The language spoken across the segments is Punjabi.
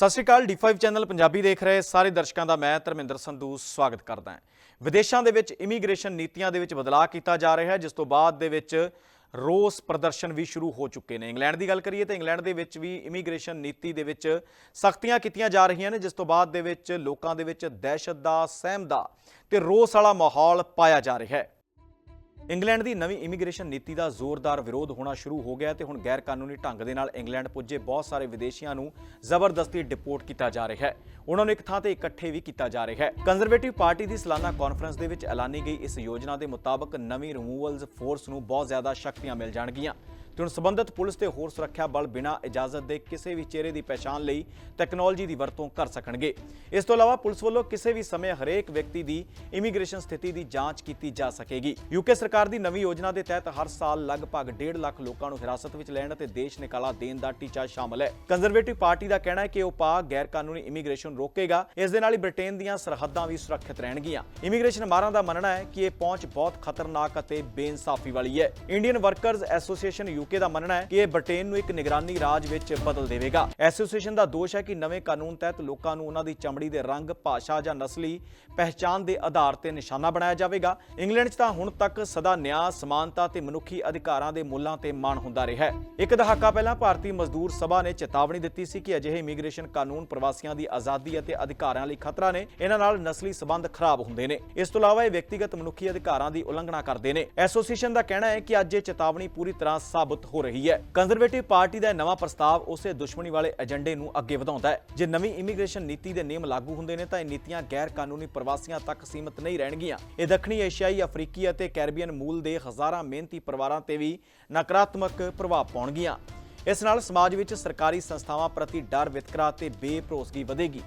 ਸਤਿ ਸ਼੍ਰੀ ਅਕਾਲ D5 ਚੈਨਲ ਪੰਜਾਬੀ ਦੇਖ ਰਹੇ ਸਾਰੇ ਦਰਸ਼ਕਾਂ ਦਾ ਮੈਂ ਧਰਮਿੰਦਰ ਸੰਧੂ ਸਵਾਗਤ ਕਰਦਾ ਹਾਂ। ਵਿਦੇਸ਼ਾਂ ਦੇ ਵਿੱਚ ਇਮੀਗ੍ਰੇਸ਼ਨ ਨੀਤੀਆਂ ਦੇ ਵਿੱਚ ਬਦਲਾਅ ਕੀਤਾ ਜਾ ਰਿਹਾ ਹੈ, ਜਿਸ ਤੋਂ ਬਾਅਦ ਦੇ ਵਿੱਚ ਰੋਸ ਪ੍ਰਦਰਸ਼ਨ ਵੀ ਸ਼ੁਰੂ ਹੋ ਚੁੱਕੇ ਨੇ। ਇੰਗਲੈਂਡ ਦੀ ਗੱਲ ਕਰੀਏ ਤਾਂ ਇੰਗਲੈਂਡ ਦੇ ਵਿੱਚ ਵੀ ਇਮੀਗ੍ਰੇਸ਼ਨ ਨੀਤੀ ਦੇ ਵਿੱਚ ਸਖਤੀਆਂ ਕੀਤੀਆਂ ਜਾ ਰਹੀਆਂ ਨੇ, ਜਿਸ ਤੋਂ ਬਾਅਦ ਦੇ ਵਿੱਚ ਲੋਕਾਂ ਦੇ ਵਿੱਚ ਦਹਿਸ਼ਤ ਦਾ ਸਹਿਮ ਦਾ ਤੇ ਰੋਸ ਵਾਲਾ ਮਾਹੌਲ ਪਾਇਆ ਜਾ ਰਿਹਾ ਹੈ। ਇੰਗਲੈਂਡ ਦੀ ਨਵੀਂ ਇਮੀਗ੍ਰੇਸ਼ਨ ਨੀਤੀ ਦਾ ਜ਼ੋਰਦਾਰ ਵਿਰੋਧ ਹੋਣਾ ਸ਼ੁਰੂ ਹੋ ਗਿਆ ਤੇ ਹੁਣ ਗੈਰ ਕਾਨੂੰਨੀ ਢੰਗ ਦੇ ਨਾਲ ਇੰਗਲੈਂਡ ਪੁੱਜੇ ਬਹੁਤ ਸਾਰੇ ਵਿਦੇਸ਼ੀਆਂ ਨੂੰ ਜ਼ਬਰਦਸਤੀ ਡਿਪੋਰਟ ਕੀਤਾ ਜਾ ਰਿਹਾ ਹੈ। ਉਹਨਾਂ ਨੂੰ ਇੱਕ ਥਾਂ ਤੇ ਇਕੱਠੇ ਵੀ ਕੀਤਾ ਜਾ ਰਿਹਾ ਹੈ। ਕੰਜ਼ਰਵੇਟਿਵ ਪਾਰਟੀ ਦੀ ਸਾਲਾਨਾ ਕਾਨਫਰੰਸ ਦੇ ਵਿੱਚ ਐਲਾਨੀ ਗਈ ਇਸ ਯੋਜਨਾ ਦੇ ਮੁਤਾਬਕ ਨਵੀਂ ਰਿਮੂਵਲਸ ਫੋਰਸ ਨੂੰ ਬਹੁਤ ਜ਼ਿਆਦਾ ਸ਼ਕਤੀਆਂ ਮਿਲ ਜਾਣਗੀਆਂ। ਤੇ ਹੁਣ ਸਬੰਧਤ ਪੁਲਿਸ ਤੇ ਹੋਰ ਸੁਰੱਖਿਆ ਬਲ ਬਿਨਾਂ ਇਜਾਜ਼ਤ ਦੇ ਕਿਸੇ ਵੀ ਚਿਹਰੇ ਦੀ ਪਛਾਣ ਲਈ ਟੈਕਨੋਲੋਜੀ ਦੀ ਵਰਤੋਂ ਕਰ ਸਕਣਗੇ। ਇਸ ਤੋਂ ਇਲਾਵਾ ਪੁਲਿਸ ਵੱਲੋਂ ਕਿਸੇ ਵੀ ਸਮੇਂ ਹਰੇਕ ਵਿਅਕਤੀ ਦੀ ਇਮੀਗ੍ਰੇਸ਼ਨ ਸਥਿਤੀ ਦੀ ਜਾਂਚ ਕੀਤੀ ਜਾ ਸਕੇਗੀ। ਯੂਕੇ ਸਰਕਾਰ ਦੀ ਨਵੀਂ ਯੋਜਨਾ ਦੇ ਤਹਿਤ ਹਰ ਸਾਲ ਲਗਭਗ 1.5 ਲੱਖ ਲੋਕਾਂ ਨੂੰ ਹਿਰਾਸਤ ਵਿੱਚ ਲੈਣ ਅਤੇ ਦੇਸ਼ ਨਿਕਾਲਾ ਦੇਣ ਦਾ ਟੀਚਾ ਸ਼ਾਮਲ ਹੈ। ਕੰਜ਼ਰਵੇਟਿਵ ਪਾਰਟੀ ਦਾ ਕਹਿਣਾ ਹੈ ਕਿ ਉਹ ਪਾ ਗੈਰ ਕਾਨੂੰਨੀ ਇਮੀਗ੍ਰੇਸ਼ਨ ਰੋਕੇਗਾ। ਇਸ ਦੇ ਨਾਲ ਹੀ ਬ੍ਰਿਟੇਨ ਦੀਆਂ ਸਰਹੱਦਾਂ ਵੀ ਸੁਰੱਖਿਅਤ ਰਹਿਣਗੀਆਂ। ਇਮੀਗ੍ਰੇਸ਼ਨ ਮਾਰਾਂ ਦਾ ਮੰਨਣਾ ਹੈ ਕਿ ਇਹ ਪਹੁੰਚ ਬਹੁਤ ਖਤਰਨਾਕ ਅਤੇ ਬੇਇਨਸਾਫੀ ਵਾਲੀ ਹੈ। ਇੰਡੀਅਨ ਵਰਕਰਜ਼ ਐਸੋਸੀਏਸ਼ਨ ਯੂਕੇ ਦਾ ਮੰਨਣਾ ਹੈ ਕਿ ਇਹ ਬ੍ਰਿਟੇਨ ਨੂੰ ਇੱਕ ਨਿਗਰਾਨੀ ਰਾਜ ਵਿੱਚ ਬਦਲ ਦੇਵੇਗਾ। ਐਸੋਸੀਏਸ਼ਨ ਦਾ ਦੋਸ਼ ਹੈ ਕਿ ਨਵੇਂ ਕਾਨੂੰਨ ਤਹਿਤ ਲੋਕਾਂ ਨੂੰ ਉਹਨਾਂ ਦੀ ਚਮੜੀ ਦੇ ਰੰਗ, ਭਾਸ਼ਾ ਜਾਂ ਨਸਲੀ ਪਹਿਚਾਣ ਦੇ ਆਧਾਰ ਤੇ ਨਿਸ਼ਾਨਾ ਬਣਾਇਆ ਜਾਵੇਗਾ। ਇੰਗਲੈਂਡ 'ਚ ਤਾਂ ਹੁਣ ਤੱਕ ਸਦਾ ਨਿਆਂ, ਸਮਾਨਤਾ ਤੇ ਮਨੁੱਖੀ ਅਧਿਕਾਰਾਂ ਦੇ ਮੁੱਲਾਂ ਤੇ ਮਾਣ ਹੁੰਦਾ ਰਿਹਾ ਹੈ। ਇੱਕ ਦਹਾਕਾ ਪਹਿਲਾਂ ਭਾਰਤੀ ਮਜ਼ਦੂਰ ਸਭਾ ਨੇ ਚੇਤਾਵਨੀ ਦਿੱਤੀ ਸੀ ਕਿ ਅਜਿਹੇ ਇਮੀਗ੍ਰੇਸ਼ਨ ਕਾਨੂੰਨ ਪ੍ਰਵਾਸੀਆਂ ਦੀ ਆਜ਼ਾਦੀ ਅਤੇ ਅਧਿਕਾਰਾਂ ਲਈ ਖਤਰਾ ਨੇ। ਇਹਨਾਂ ਨਾਲ ਨਸਲੀ ਸਬੰਧ ਖਰਾਬ ਹੁੰਦੇ ਨੇ। ਇਸ ਤੋਂ ਇਲਾਵਾ ਇਹ ਵਿਅਕਤੀਗਤ ਮਨੁੱਖੀ ਅਧਿਕਾਰਾਂ ਦੀ ਉਲੰਘਣਾ ਕਰਦੇ ਨੇ। ਐਸੋਸੀਏਸ਼ਨ ਦਾ ਕਹਿਣਾ ਹੈ ਕਿ ਅੱਜ ਇਹ ਚੇਤਾਵਨੀ ਪੂਰੀ ਤਰ੍ਹਾਂ ਸਾਬਤ ਹੋ ਰਹੀ ਹੈ। ਕੰਜ਼ਰਵੇਟਿਵ ਪਾਰਟੀ ਦਾ ਨਵਾਂ ਪ੍ਰਸਤਾਵ ਉਸੇ ਦੁਸ਼ਮਣੀ ਵਾਲੇ ਏਜੰਡੇ ਨੂੰ ਅੱਗੇ ਵਧਾਉਂਦਾ ਹੈ। ਜੇ ਨਵੀਂ ਇਮੀਗ੍ਰੇਸ਼ਨ ਨੀਤੀ ਦੇ ਨਿਯਮ ਲਾਗੂ ਹੁੰਦੇ ਨੇ ਤਾਂ ਇਹ ਨੀਤੀਆਂ ਗੈਰ ਕਾਨੂੰਨੀ ਪ੍ਰਵਾਸੀਆਂ ਤੱਕ ਸੀਮਿਤ ਨਹੀਂ ਰਹਿਣਗੀਆਂ। ਇਹ ਦੱਖਣੀ ਏਸ਼ੀਆਈ, ਅਫਰੀਕੀ ਅਤੇ ਕੈਰੀਬੀਅਨ ਮੂਲ ਦੇ ਹਜ਼ਾਰਾਂ ਮਿਹਨਤੀ ਪਰਿਵਾਰਾਂ ਤੇ ਵੀ ਨਕਾਰਾਤਮਕ ਪ੍ਰਭਾਵ ਪਾਉਣਗੀਆਂ। ਇਸ ਨਾਲ ਸਮਾਜ ਵਿੱਚ ਸਰਕਾਰੀ ਸੰਸਥਾਵਾਂ ਪ੍ਰਤੀ ਡਰ, ਵਿਤਕਰਾ ਤੇ ਬੇਭਰੋਸਗੀ ਵਧੇਗੀ।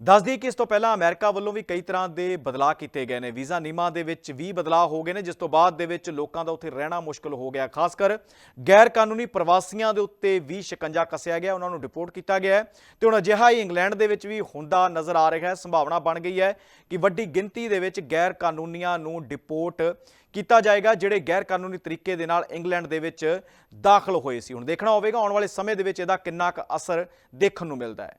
ਦੱਸਦੀ ਕਿ ਇਸ ਤੋਂ ਪਹਿਲਾਂ ਅਮਰੀਕਾ ਵੱਲੋਂ ਵੀ ਕਈ ਤਰ੍ਹਾਂ ਦੇ ਬਦਲਾਅ ਕੀਤੇ ਗਏ ਨੇ। ਵੀਜ਼ਾ ਨਿਯਮਾਂ ਦੇ ਵਿੱਚ ਵੀ ਬਦਲਾਅ ਹੋ ਗਏ ਨੇ, ਜਿਸ ਤੋਂ ਬਾਅਦ ਦੇ ਵਿੱਚ ਲੋਕਾਂ ਦਾ ਉੱਥੇ ਰਹਿਣਾ ਮੁਸ਼ਕਲ ਹੋ ਗਿਆ। ਖਾਸ ਕਰ ਗੈਰ ਕਾਨੂੰਨੀ ਪ੍ਰਵਾਸੀਆਂ ਦੇ ਉੱਤੇ ਵੀ ਸ਼ਿਕੰਜਾ ਕੱਸਿਆ ਗਿਆ, ਉਹਨਾਂ ਨੂੰ ਡਿਪੋਰਟ ਕੀਤਾ ਗਿਆ ਹੈ। ਤੇ ਹੁਣ ਅਜਿਹਾ ਹੀ ਇੰਗਲੈਂਡ ਦੇ ਵਿੱਚ ਵੀ ਹੁੰਦਾ ਨਜ਼ਰ ਆ ਰਿਹਾ ਹੈ, ਸੰਭਾਵਨਾ ਬਣ ਗਈ ਹੈ ਕਿ ਵੱਡੀ ਗਿਣਤੀ ਦੇ ਵਿੱਚ ਗੈਰ ਕਾਨੂੰਨੀਆਂ ਨੂੰ ਡਿਪੋਰਟ ਕੀਤਾ ਜਾਏਗਾ, ਜਿਹੜੇ ਗੈਰ ਕਾਨੂੰਨੀ ਤਰੀਕੇ ਦੇ ਨਾਲ ਇੰਗਲੈਂਡ ਦੇ ਵਿੱਚ ਦਾਖਲ ਹੋਏ ਸੀ। ਹੁਣ ਦੇਖਣਾ ਹੋਵੇਗਾ, ਆਉਣ ਵਾਲੇ ਸਮੇਂ ਦੇ ਵਿੱਚ ਇਹਦਾ ਕਿੰਨਾ ਕੁ ਅਸਰ ਦੇਖਣ ਨੂੰ ਮਿਲਦਾ ਹੈ।